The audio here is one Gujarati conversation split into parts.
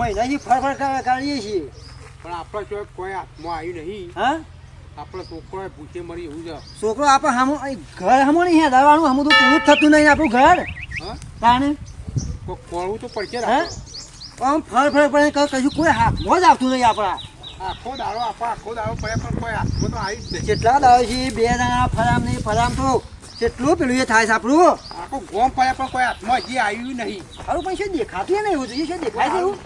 મહિનાથી ફરફર કાઢીએ છીએ. પણ આપણે જો કોઈ હાથમાં આવ્યું નહીં. હા? આપણો છોકરો ભૂખે મરી એવું છે. છોકરો આપણે હમો ઘર હમો નહીં યાદ દવાનું હમું તો પૂરું થતું નહીં આપણું ઘર. હા? તાણે? કોળવું તો પડશે હે? આમ ફર ફર પડે કશું કોઈ હાથમાં જ આવતું નહીં આપણા. આખો દાડો આપો આખો દાડો પડે પણ કોઈ હાથમાં તો આવી જ કેટલા દાવે છે બે દાણા ફરામ નહીં ફરામ તો કેટલું પેલું એ થાય છે આપણું. આખું ગોમ પડે પણ કોઈ હાથમાં હજી આવ્યું નહીં. હારું પણ શું દેખાતું નહીં એવું જોઈએ શું દેખાય છે એવું?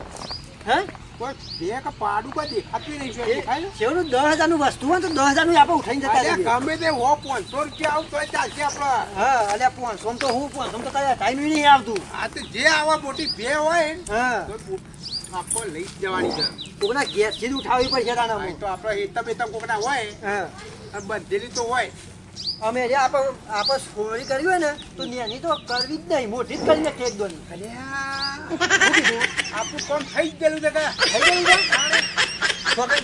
હે? બે કે પાડું કોઈ દેખાતું નહીં છે દેખાય છે? દસ હજારનું વસ્તુ હોય તો દસ હજારનું આપણે ઉઠાઈને જતા રહીએ. ગમે તે હો પાંચસો રૂપિયા આવું તોય ચાલશે આપણે. હા અલ્યા પાંચસો તો હું પાંચસો તો કદાચ ટાઈમ નહીં આવતું. આ તો જે આવા મોટી બે હોય હા. તો લઈ જવાની છે. કોકના ગેસથી જ ઉઠાવવી પડશે તો આપણે હેતમ હેતમ કોકના હોય. બંધેલી તો હોય. અમે જે આપણે આપણે સોરી કરવી હોય ને તો નેની તો કરવી જ નહીં. મોટી જ અલ્યા શું કીધું આપણું કામ થઈ જ ગયેલું છે કે? થઈ ગયેલું છે? છોકરી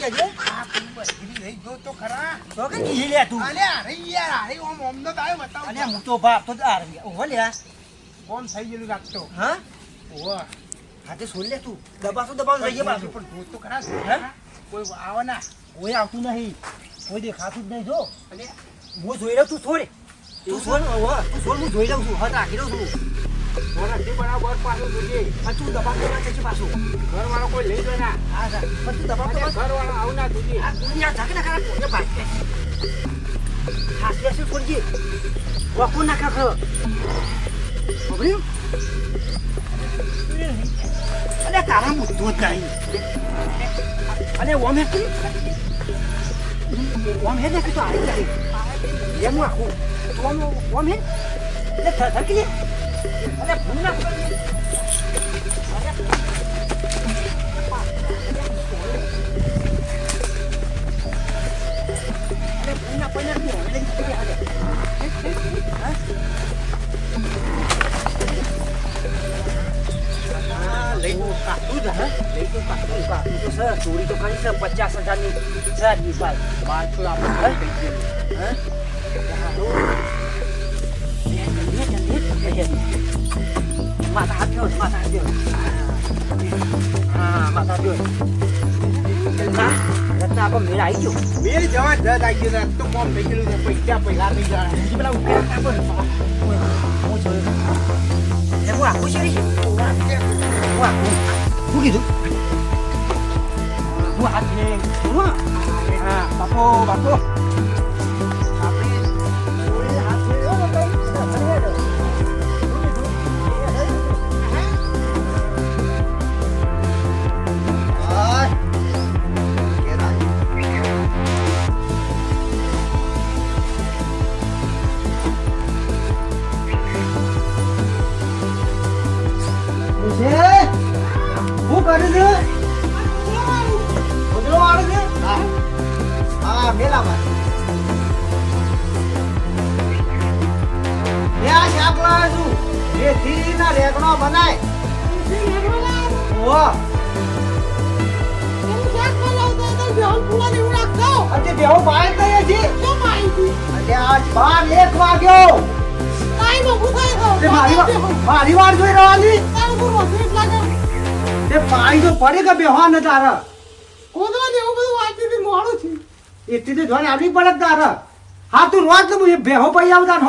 ખરા. હે? કોઈ આવે કોઈ આવતું નહીં. કોઈ દેખાતું જ નહીં જો. હું જોઈ રહ્યો તું થોડે તું ઓહો તું સોલ હું જોઈ રહ્યો છું. હા રાખી લઉં છું ઘરથી બરાબર પાછું જોઈએ. પણ તું દબાવ કરવા છે પાછું. ઘરવાળો કોઈ લઈ જાય ના. હા સર પણ તું અલ્યા કરવા ઘરવાળો આવું ના જોઈએ. આ દુનિયા ઢાકે ના ખરા કોને ભાઈ. હાથ બેસી કોણજી વખો ના ખખરો ખબર્યું અલે તારા મુદ્દો જ નહીં. અલે ઓમ હે ઓમ હે ને કે તો આવી જાય એમ આખું ઓમ ઓમ હે? એટલે થકી અલે ભૂલ જ હે લઈ તો સર ચોરી તો કરી છે પચાસ હજારની સર ઈ ભાઈ બાર તો આપણે હે? માતા આપ્યો માતા આપ્યો હા માતા આપ્યો રત્ના આપણો મેળ આવી ગયો મેં જવા જ આવી ગયો તો કોમ થઈ ગયેલું છે પૈસા પૈસા થઈ બીજી પેલા ઉકેલ આપો ને હું જોયું હું આખું છે હું આખું શું કીધું હું હાથ ને હું હા બાપો મેથીના રેગણો બનાય. ઓહો. આજે બેહો બાય કઈ હજી? આજે આજ બાર એક વાગ્યો. મારી વાર જોઈ રહેવાની? તે પાણી તો પડે કે ને આવી પડે હા, તું રોજ બેહો પૈ આવતા ને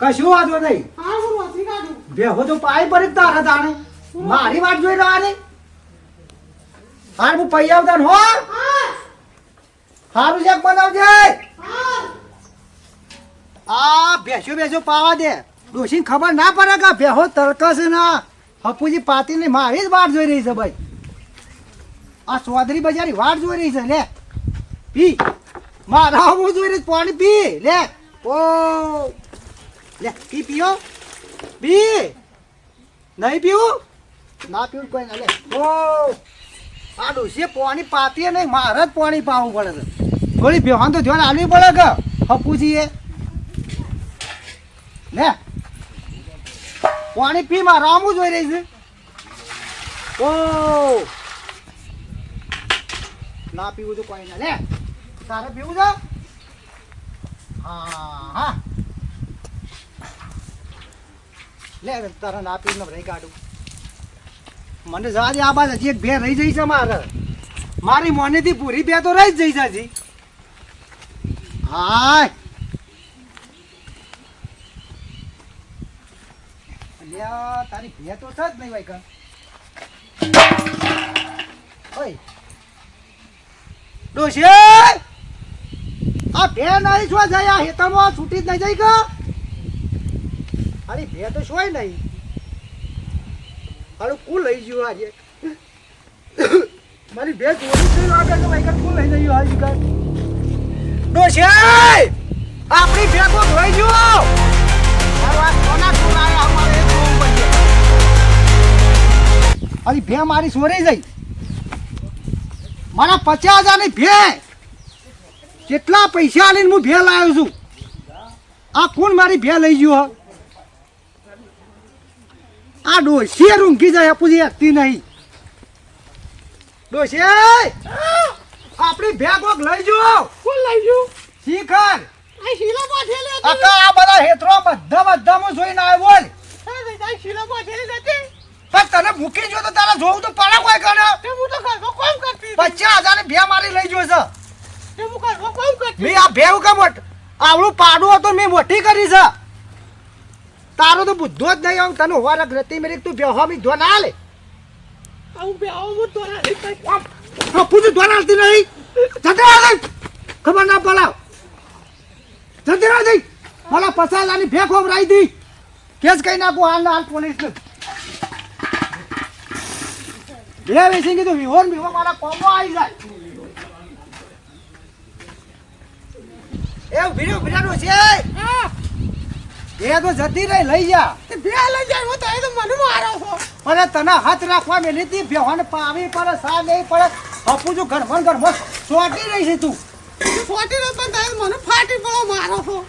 કશું વાંધો નહીં. બેહો તો પાય પડે જ તારે તાણે. મારી વાત જોઈ રહેવાની હાર હું. પૈ આવતા હો? હારું શેક બનાવજે આ ભેંસો ભેંસો પાવા દે. ડોશીને ખબર ના પડે કે બેહો તરકશે ના હપુજી પાતીને મારી જ વાટ જોઈ રહી છે ભાઈ. આ ચૌધરી બજારી વાટ જોઈ રહી છે લે. પી. મારા હું જોઈ રહી પાણી પી. લે. ઓ. લે, પી પીઓ. પી. નહીં પીવું? ના પીવું કોઈ ના. લે ઓ આ ડોશીએ પાણી પાતીએ નહીં, મારે જ પાણી પાવું પડે છે. થોડી બેહાન તો ધ્યાન આલવી પડે કે હપુજીએ લે. પાણી પી માં રામું જોઈ રહી છે. ઓ ના પીવું તો કોઈ ના. લે, તારે પીવું છે? હા હા. લે, તારા ના પીને રહી કાઢું. મને જવા દે, આ બાદ હજી એક બે રહી જઈ છે મારે. મારી મોનેથી પૂરી બે તો રહી જઈ છે હાય. તારી ભે તો છે જ નહીં ભાઈ ઓય. ડોશી, આ ભે નહીં છો જાય? આ હેતરમાં છૂટી જ નહીં જાય કા? અરે ભે તો શોય નહીં અરે કુલ લઈ ગયું આજે. મારી ભે જોડી થઈ લાગે તો ભાઈ કુલ લઈ જયું હાજી કર ડોશી આપણી બે કોક લઈ ગયો અરે ભે મારી સોરી જઈ. મારા પચાસ હજારની ભે કેટલા પૈસા આલીને હું ભે લાવ્યો છું? આ કોણ મારી ભે લઈ ગયો હે? આ ડોશી રૂંઘી જાય પૂછી હકતી નહીં. ડોશી આપણી ભે કોક લઈ ગયો કોણ લઈ ગયું? શીખર. અકા આ બધા હેતરો બધા બધા હું જોઈને આવ્યો બોલ શીલા પાથેલી નથી પણ તને મૂકી જો તો તારે જોવું તો પડે કોઈ તે હું તો ઘરમાં કોમ કરતી. પચાસ હજાર બે મારી લઈ ગયો છે. હું ઘરમાં કોમ કરતી મેં આ ભેવ કે મોટ આવડું પાડું હતું મેં મોટી કરી છે. તારો તો બુદ્ધો જ નહીં આવું. તને હોવા રખ રતી મેરી તું બેહો મી ધોન આલે આવું બે આવું હું તોરા નહીં કરી. આમ પૂછું ધોન આલતી નહીં. જતી નહીં ખબર ના પડાવ. જતી રહે નહીં મને હજારની ભેખ હોવરાઈ દી. કેસ કઈ નાખો હાલ ને હાલ પોલીસ ને. બે વેસી કીધું વિહોર વિહો મારા કોમો આવી જાય. એ વિડિયો વિડિયો છે હા. એ તો જતી રહી લઈ જા. તે બે લઈ જાય હું તો એ તો મને મારો છો. પણ તને હાથ રાખવા મેલી હતી બેવાને પાવી પડે સા નહીં પડે. અપુ જો ઘરમાં ઘરમાં સોટી રહી છે તું. સોટી નો પણ તારે મને ફાટી પડો મારો છો.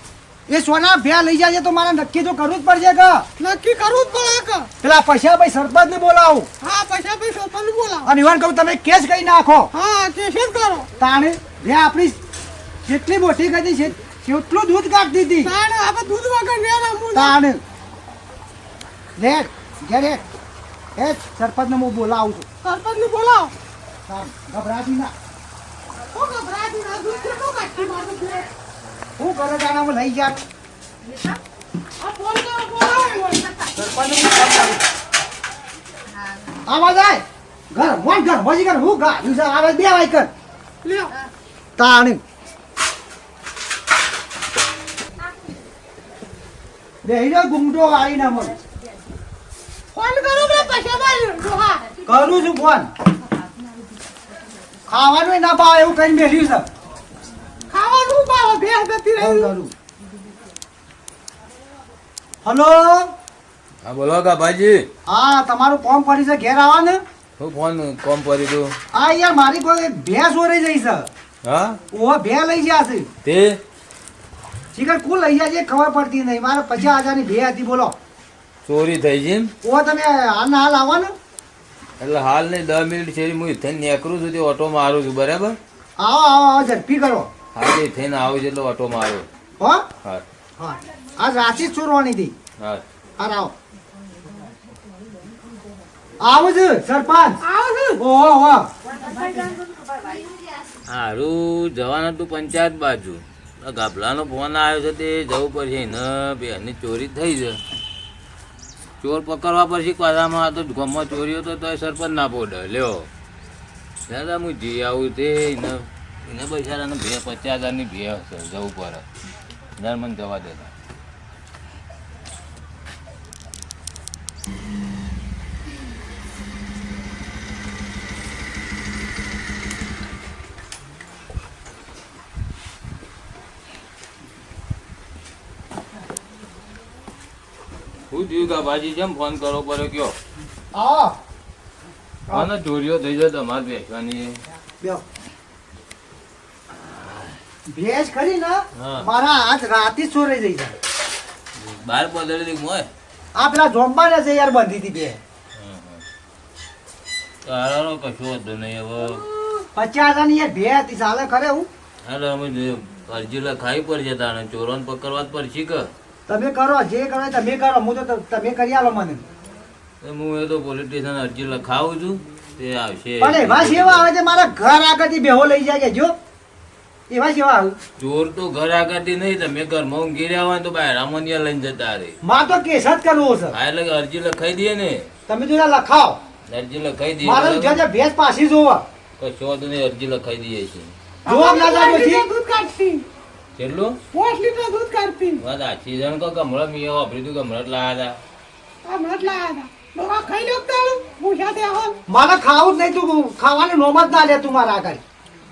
એ સોના ભ્યા લઈ જાય તો મારે નક્કી તો કરવું જ પડશે કે? નક્કી કરવું જ પડે કે. પેલા પૈસા ભાઈ સરપંચ ને બોલાવું. હા પૈસા ભાઈ સરપંચ બોલાવો. અને ઈવન કહું તમે કેસ કઈ નાખો. હા કેસ જ કરો. તાણે ભ્યા આપણી જેટલી મોટી કરી છે કેટલું દૂધ કાઢતી હતી? તાણે દૂધ વગર ને રમવું ના. તાણે. લે ઘેરે એ. સરપંચ ને હું બોલાવું છું. સરપંચ ને બોલાવ. તાણ, ગભરાતી ના. હું ગભરાતી ના દૂધ કેટલું કાઢી મારું છે. હું કરે જાણામાં લઈ જા આવાજ જાય ઘર મોન ઘર મોજી ઘર હું ગાડ્યું આવાજ આવે બે વાય કર. તાણી. બેહી જાઓ ગુંગડો આવીને મને. ફોન કરો ભાઈ હા કરું છું ફોન. ખાવાનું ના ભાવે એવું કઈ મેલ્યું છે. ખાવાનું પાવ બે જતી ફોન રહી હલો? હા બોલો કાભાજી હા તમારું ફોર્મ પડી છે ઘેર આવવાનું હું ફોન કોમ પડી દઉં આ યાર મારી કોઈ ભેંસ ઓરે જઈ છે. હા? ઓ ભે લઈ ગયા છે. તે? શીખર કુલ લઈ જાય ખબર પડતી નહીં. મારે પચાસ હજારની ભે હતી બોલો. ચોરી થઈ છે એમ? ઓ તમે હાલ હાલ આવવાનું? એટલે હાલ નહીં દસ મિનિટ છે હું થઈને નીકળું છું તે ઓટો મારું છું બરાબર? આવો આવો આવો ઝડપી કરો. હા તે થઈને આવું છે એટલે ઓટો મારો હો? હા. હા. આ રાશિ ચોરવાની હતી. હા. આ આવો આવું છે સરપંચ. આવો છું. ઓહો સારું જવાનું હતું પંચાયત બાજુ. ગાભલાનો ફોન આવ્યો છે તે જવું પડશે એને બેની ચોરી થઈ છે. ચોર પકડવા પડશે પાછામાં તો ગામમાં ચોરીઓ તો તોય સરપંચ ના પોડે. લ્યો. દાદા, હું જી આવું તે એને એને બિચારાને બે પચાસ હજારની ભે હશે જવું પડે. દર મને જવા દેતા હું થયું ગાભાજી જેમ ફોન કરો પડે કયો? આને ચોરીઓ થઈ જાય તમારે બેસવાની. ભેંસ ખરી ને મારા હાથ રાતે ચોરાઈ જઈ છે બાર પદળી દી મોય આ પેલા જોમ્બાને છે યાર બંધી હતી બે તારાનો કશો વાંધો નહીં હવે. પચાસ હજારની યાર ભે હતી ચાલે ખરે હું. અરે અમે અરજી લખાવી પડશે તારે ચોરોને પકડવા જ પડશે કે? તમે કરો જે કરો તમે કરો. હું તો તમે કરી આલો મને. હું એ તો પોલીસ સ્ટેશન અરજી લખાવું છું. તે આવશે. પણ એવા સેવા આવે છે મારા ઘર આગળથી બેહો લઈ જાય જો. એવા સેવા આવે. ચોર તો ઘર આગળથી નહીં તમે ઘરમાં ઊંઘી રહ્યા હોય તો બહાર રામોનિયા લઈને જતા રે. માં તો કેસ જ કરવો છે. હા એટલે અરજી લખાઈ દઈએ ને. તમે જો લખાવ લખાવો. અરજી લખાઈ દઈએ. મારે બરાબર? જો જે ભેંસ પાછી જોવા. કશો તો નહીં અરજી લખાઈ દઈએ છીએ. જોવા ના જાય કેટલું? પાંચ લીટર દૂધ કાઢતી. વાત આછી જણ કો ગમળો મીએ વાપરી તું ગમળો લાયા હતા. જ લાયા હતા. ડોહા ખાઈ લો તારું. પૂછા દે હો મારે ખાવું જ નહીં તું ખાવાની નોબત જ ના લે તું મારા આગળ.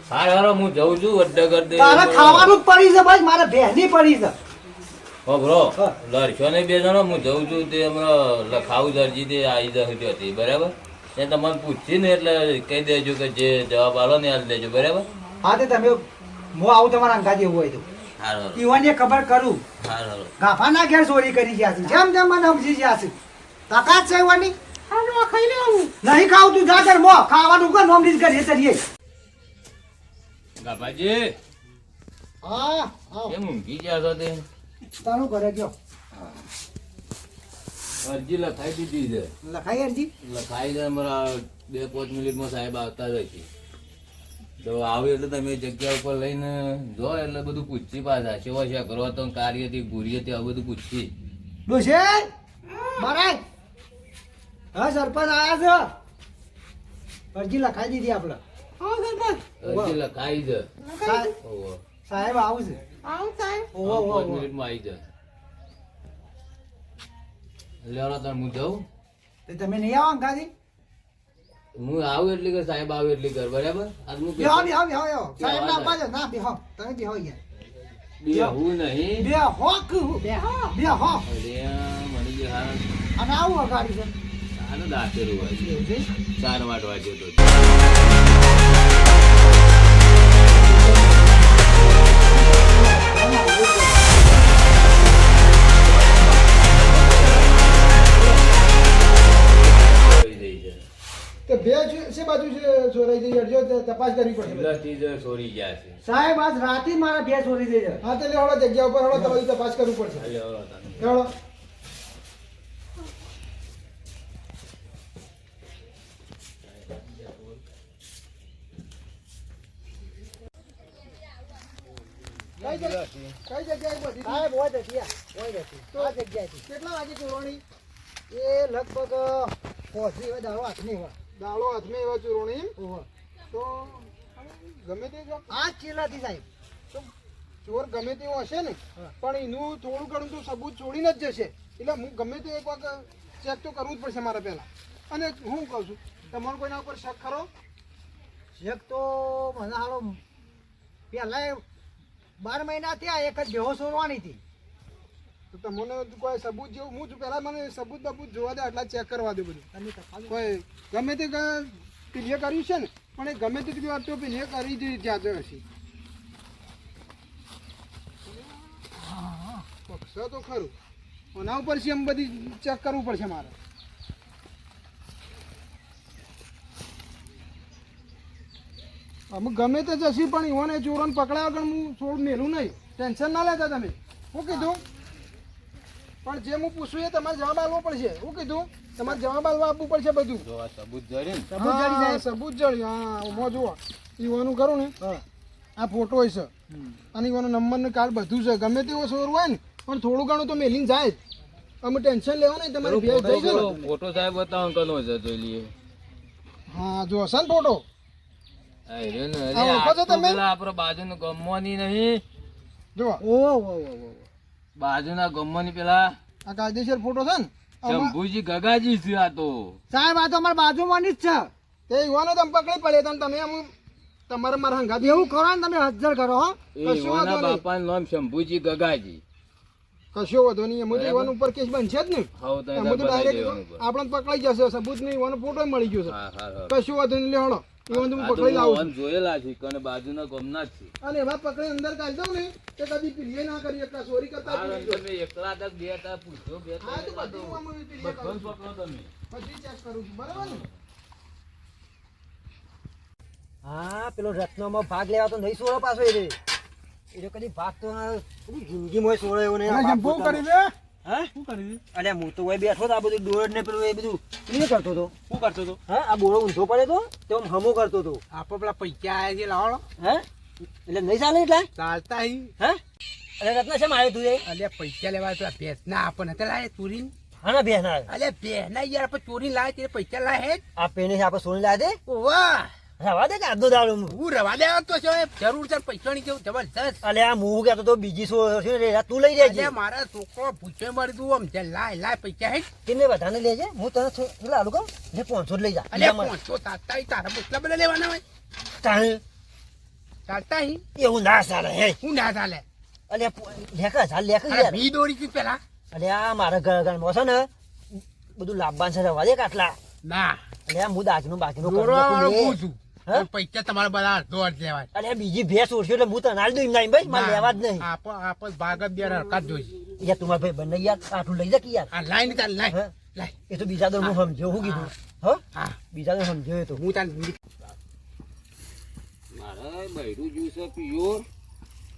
હાર હારો હું જઉં છું વડ્ડા કરી દે તારે ખાવાનું જ પડી છે ભાઈ મારે ભેંસની પડી છે. ઓ બ્રો. લડશો ને બે જણો હું જઉં છું તે હમણાં લખાવું દરજી દે તે આવી જશે હતી બરાબર? ને તમને પૂછતી ને એટલે કહી દેજો કે જે જવાબ આલો ને હાલ દેજો બરાબર? હા તે તમે હું આવું તમારા અંગાજી એવું હોય તો. ઈવાને ખબર કરું. હાર ગાફા ના ઘેર ચોરી કરી ગયા છે. જેમ જેમ મને સમજી ગયા છે. તાકાત છે ઈવાની નહીં ખાવ તું જા તાર મો. ખાવાનું કે નોમ કરીએ. તરીએ ગાભાજી. હા હા. કેમ ઊંઘી ગયા છો તે? તારું ઘરે ગયો. અરજી લખાઈ દીધી છે. લખાઈ અરજી? લખાઈ દે અમારા બે પાંચ મિનિટમાં સાહેબ આવતા જ હશે તો આવે એટલે તમે જગ્યા ઉપર લઈને જો એટલે બધું પૂછી પાછા. સેવા છે કરો તો કાર્યથી ભૂરીએથી આવું બધું પૂછી. ડોશે મહારાજ હા સરપંચ આયા છે. અરજી લખાઈ દીધી આપણે. આવો સરપંચ. અરજી લખાઈ છે. સાહેબ ઓહો. સાહેબ આવું છે. આવો સાહેબ. ઓહો ઓહો મિનિટમાં આવી જાય લેવડો તાર હું જાઉં? તમે નહીં આવો અંગાજી? હું આવું એટલે કે સાહેબ આવું એટલે કર બરાબર? આજ હું બેહો બેહો બેહો. સાહેબ ના પાજો ના બેહો. તમે બેહો યાર બેહો. નહીં. બેહો કહું બેહો. બેહો. અરે મને જે હાર અને આવું અગાડી છે આનો દાંતેરું હોય છે. એવું છે? ચાર વાટ વાગ્યો તો. તપાસ કરવી પડશે. ચોરી ગયા છે. સાહેબ આજ રાતે મારા બે ચોરી થઈ જાય. હા તો લેવડો જગ્યા ઉપર હળો તમારી તપાસ કરવી પડશે. લેવડો કઈ જગ્યાએ સાહેબ હોય હોય તો આ જગ્યાએથી કેટલા વાગે ચોરણી એ લગભગ પહોંચી દાળો દાડો હાથની હોય. દાળો હાથમાં એવા ચોરણી. તો ગમે તે જો આ ચેલાથી સાહેબ. તો ચોર ગમે તેવો હશે ને પણ એનું થોડું ઘણું તો સબૂત છોડીને જ જશે. એટલે હું ગમે તે એક વખત ચેક તો કરવું જ પડશે મારે પહેલાં. અને હું કહું છું તમારો કોઈના ઉપર શક ખરો? શેક તો મને હાલો પહેલાં બાર મહિના થયા એક જ બેહો સોરવાની હતી. તો તમને કોઈ સબૂત જેવું હું છું પહેલાં મને સબૂત બબૂત જોવા દે આટલા ચેક કરવા દે બધું. કોઈ ગમે તે પેલીએ કર્યું છે ને? પણ એ ગમે તેટલી વાત તો પેલીએ કરી જ ત્યાં જ હશે. પક્ષ તો ખરું. એના ઉપર છે એમ બધી ચેક કરવું પડશે મારે? અમુક ગમે તે જશી, પણ ઈવોને ચોરોને પકડાયા વગર હું છોડ મેલું નહીં. ટેન્શન ના લેતા તમે. શું કીધું? પણ જે હું પૂછું એ તમારે જવાબ આપવો પડશે. શું કીધું? તમારે જવાબ આલવા આપવું પડશે બધું. જો આ સબૂત જડી જાય. હા, સબૂત જડ્યું હા ઉમો જુઓ. ઈવાનું કરું ને? આ ફોટો હોય છે. અને ઈવાનો નંબર ને કાર્ડ બધું છે. ગમે તેવો સોર હોય ને પણ થોડું ઘણું તો મેલિંગ જાય જ. અમે ટેન્શન લેવા નહીં તમારે થઈ ગયો ફોટો સાહેબ બતાવો કનો છે જોઈ લઈએ. હા જો હશે ને ફોટો અરે ને. અરે તમે? પેલા આપણો બાજુનું ગમવાની નહીં. જો ઓહો ઓહો ઓહો. બાજુના ગમવાની પેલા. આ કાયદેસર ફોટો છે ને? શંભુજી ગગાજી છે આ તો. સાહેબ આ તો અમારા બાજુમાંની જ છે. તે યુવાનો તમે પકડી પડે તમે તમે આમ તમારે મારા હંગા એવું કરો ને તમે હાજર કરો હો. કશું વાંધો નહીં. બાપાનું નામ શંભુજી ગગાજી. કશો વધો નહીં એમ તો ઈવાનો ઉપર કેસ બનશે જ ને. એમ તો ડાયરેક્ટ. આપણને પકડાઈ જશે સબૂત નહીં યુવાનો ફોટો મળી ગયો છે. કશું વધો નહીં લેવડો ઈવન તો હું પકડી લાવું આમ જોયેલા છે કને બાજુના ગમના જ છે અને એવા પકડી અંદર કાઢી દઉં ને કે કદી પીલીએ ના કરી એકલા ચોરી કરતા આ ભૂલી ગયો. તમે એકલા હતા બે હતા પૂછો બે હા તો હતા બધી હું આમાં પીલીએ કરું બધાને છું. પકડો તમે બધી ચેક કરું છું બરાબર ને હા પેલો રત્નમાં ભાગ લેવા તો નહીં સોળો પાછો એ રે એ કદી ભાગ તો કદી જિંદગીમાં સોળો એવો નહીં. કરી દે હે? શું કરી અરે હું તો ઓય બેઠો તો આ બધું દોડ ને પેલું એ બધું. એ કરતો હતો શું કરતો હતો હા આ બોળો ઊંધો પડે તો? તે આમ હમો કરતો હતો આપો પેલા પૈસા આવે છે લાવો હે? એટલે નહીં ચાલે એટલે? ચાલતા હી. હે? અરે રત્ન શેમ આવ્યો તું એ? અલ્યા પૈસા લેવા પેલા ભેંસ ના આપણને તે લાવે ચોરી હા બેન ના અલ્યા ભેંસ ના યાર આપણે ચોરી લાવે તે પૈસા લાવે આ પેને આપણે સોની લાવે દે? વાહ રવા દે કે આધો દાડો હું? રવા દે તો છે જરૂર છે પૈસાની કેવું જબરજસ્ત અલે આ હું કહેતો તો બીજી સો છે રે તું લઈ લેજે મારા છોકરો પૂછે મારી તું આમ છે લાય લાય પૈસા હે. કેને બધાને લેજે હું તને છો- કેટલા આલું કહું? જે પાંચસો જ લઈ જા. અલ્યા બીજા પાંચસો તાતા તારા કેટલા બધા લેવાના હોય. તાણે ચાલતા હી? એવું ના ચાલે હે. હું ના ચાલે અલે લેખા ચાલ લેખા યાર. બી દોરી કી પેલા. અલે આ મારા ઘર ઘરમાં છે ને બધું લાભવાન છે રવા દે કાટલા ના. અલે હું દાજનું બાકીનું કરી હે? પૈસા તમારા બધા અડધો અડધ લેવાય. અરે બીજી ભેંસ ઓળખ્યો એટલે હું તને આલી દઉં એમ ભાઈ મારે લેવા જ નહીં. આપો આપો ભાગ બે હરકત જોઈ યાર તું ભાઈ બંને યાર આટલું લઈ જકી કે યાર? આ લાઈન તાર લાઈન લાઈન એ તો બીજા દોર હું સમજ્યો હું કીધું. હો. હા? બીજા દર સમજ્યો તો. હું તાર મારે બૈરું જ્યુસ પીયો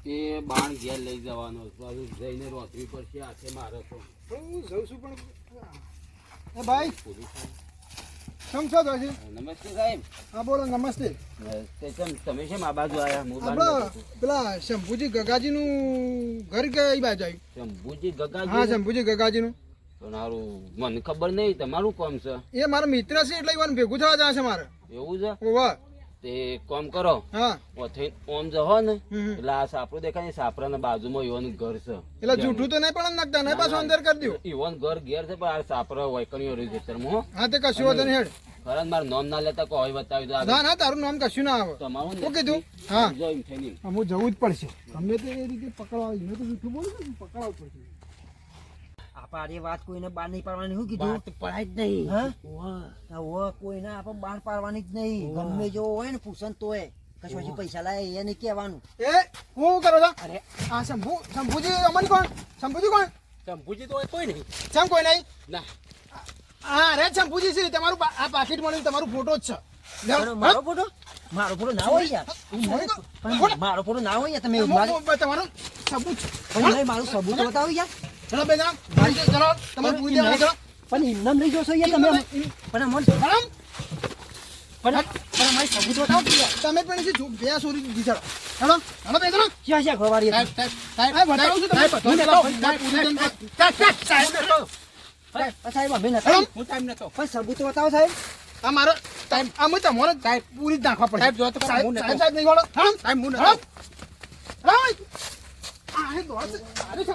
એ બાણ ઘેર લઈ જવાનો છે. પાછું જઈને રોતવી પડશે આખે મારે તો. હું જઉં છું પણ એ ભાઈ. કેમ છો તો નમસ્તે સાહેબ. હા બોલો નમસ્તે. તમે કેમ આ બાજુ આપણા પેલા શંભુજી ગગાજીનું ઘર કઈ બાજુ આવ્યું? શંભુજી હા ગગાજી શંભુજી ગગાજીનું. તો મારું મને ખબર નહીં તમારું કોમ છે? એ મારા મિત્ર છે એટલે ઈવન ભેગું થવા જશે મારે. એવું છે? ઓવા. તે કોમ કરો. હા. ઓથી ઓમ જહો ને. એટલે આ સાપરો દેખાય ને સાપરાના બાજુમાં યોન ઘર છે. એટલે જૂઠું તો નહીં પણ નાખતા નહીં પાછું અંદર કરી દઉં યોન ઘર ઘેર છે પણ આ સાપરો વૈકણીઓ રહ્યું છે હા. તે કશું વધન હેડ. ખરાન ને મારું નામ ના લેતા કોઈ બતાવી દો ના ના તારું નામ કશું ના આવે. તમારું ને શું કીધું? હા. થઈને. જવું જ પડશે. ગમે તે રીતે પકડવા મેં તો જૂઠું બોલું ને પડશે. આપણે આ વાત કોઈને બહાર નહીં પાડવાની શું કીધું? પડાય જ નહીં. હા? કોઈને આપણે બહાર પાડવાની જ નહીં. ગમે જેવો હોય ને પૂછન તોય. કશું પૈસા લાય એ નહીં કહેવાનું. એ હું કરો છો અરે આ શંભુ શંભુજી અમન કોણ? શંભુજી કોણ? શંભુજી તો કોઈ નહીં. શમ કોઈ નહીં? ના. હા અરે શંભુજી છે તમારું આ પાકીટ મળ્યું તમારું ફોટો જ છે. મારો ફોટો? મારો ફોટો ના હોય યાર. પણ મારો ફોટો ના હોય યાર તમે તમારું સબૂત મારું સબૂત બતાવો યાર. ચલો બે જણા ભાઈ ચલો તમે પૂરી દેવા ચલો પણ ઇમનામ લઈ જશો યાર તમે? પણ પણ અમારી સબૂત બતાવો તમે પણ જો- બે સોરી દીધી ચલો ક્યાં છે ખવારી સાહેબ સાહેબ બતાવું છું તમને. હું પૂરી સાહેબ, અમે નતા. હું ટાઈમ નતો. પણ સબૂત બતાવો સાહેબ. આ મારો ટાઈમ આ હું તમારો સાહેબ. પૂરી જ નાખવા પડે સાહેબ, જો તો સાહેબ નહીં વાળો સાહેબ, હું નતો. હમ હમ આ હે દોડ. છે.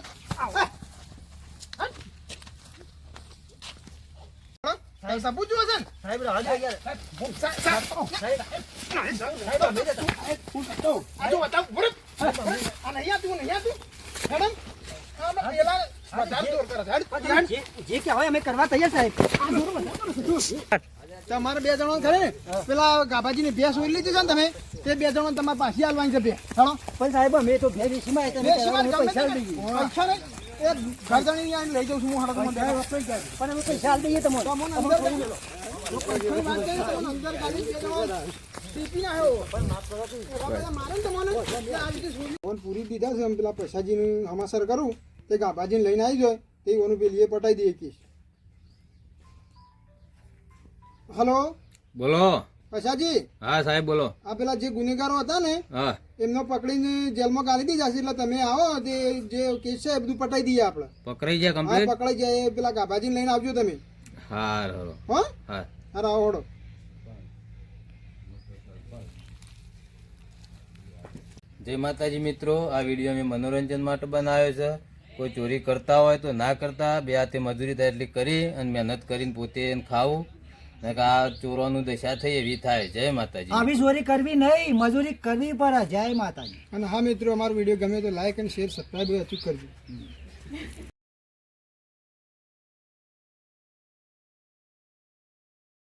સબૂત જુઓ છે સાહેબ રાહ આ જો બતાવ, આ નહીં આતું, નહીં આતું. મેડમ, તમારે બે જણો ખરે પેલા ગાભાજી ની ભેંસ ઓરી લીધી છે ને તમે તે બે જણો તમારે પાછી હાલવાની છે બે પણ સાહેબ અમે તો ભે વિશીમાં તમે બે સિવાય કહેવા અમે ગમે પૈસા તે લઈ નહીં. પૈસા નહીં એ ઘરધણી ની આઈને લઈ જાઉં છું હું હાડો તમને પણ અમે પૈસા આલી દઈએ તમને. તમને અંદર કરી દો. જો વાત કરી તમને અંદર કાઢી બે ટીપી ના આવ્યો. એવા બધા મારે તમને આ રીતે ફોન પૂરી દીધા છે એમ પેલા પૈસાજીનું હમાસર કરું તે ગાભાજીને લઈને આવી જાય તે ઓનું પેલી એ પટાઈ દઈએ કેસ હલો? બોલો. પૈસાજી હા સાહેબ બોલો. આ પેલા જે ગુનેગારો હતા ને હા. એમનો પકડીને જેલમાં ગાલી દીધા છે એટલે તમે આવો તે જે કેસ છે એ બધું પટાઈ દઈએ આપણે. પકડાઈ જાય કમ્પ્લીટ પકડાઈ જાય પેલા ગાભાજીને લઈને આવજો તમે. હા હરો. હો? હા. હા આવો હોડો જય માતાજી મિત્રો આ વીડિયો મેં મનોરંજન માટે બનાવ્યો છે. કોઈ ચોરી કરતા હોય તો ના કરતા બે હાથે મજૂરી થાય એટલી કરી અને મહેનત કરીને પોતે એને ખાવું. ચોરોનું દશા થઈ એવી થાય. જય માતાજી. આવી ચોરી કરવી નહીં મજૂરી કરવી પડે. જય માતાજી. અને હા મિત્રો અમારો વીડિયો ગમે તો લાઈક અને શેર સબસ્ક્રાઈબ અચૂક કરજો.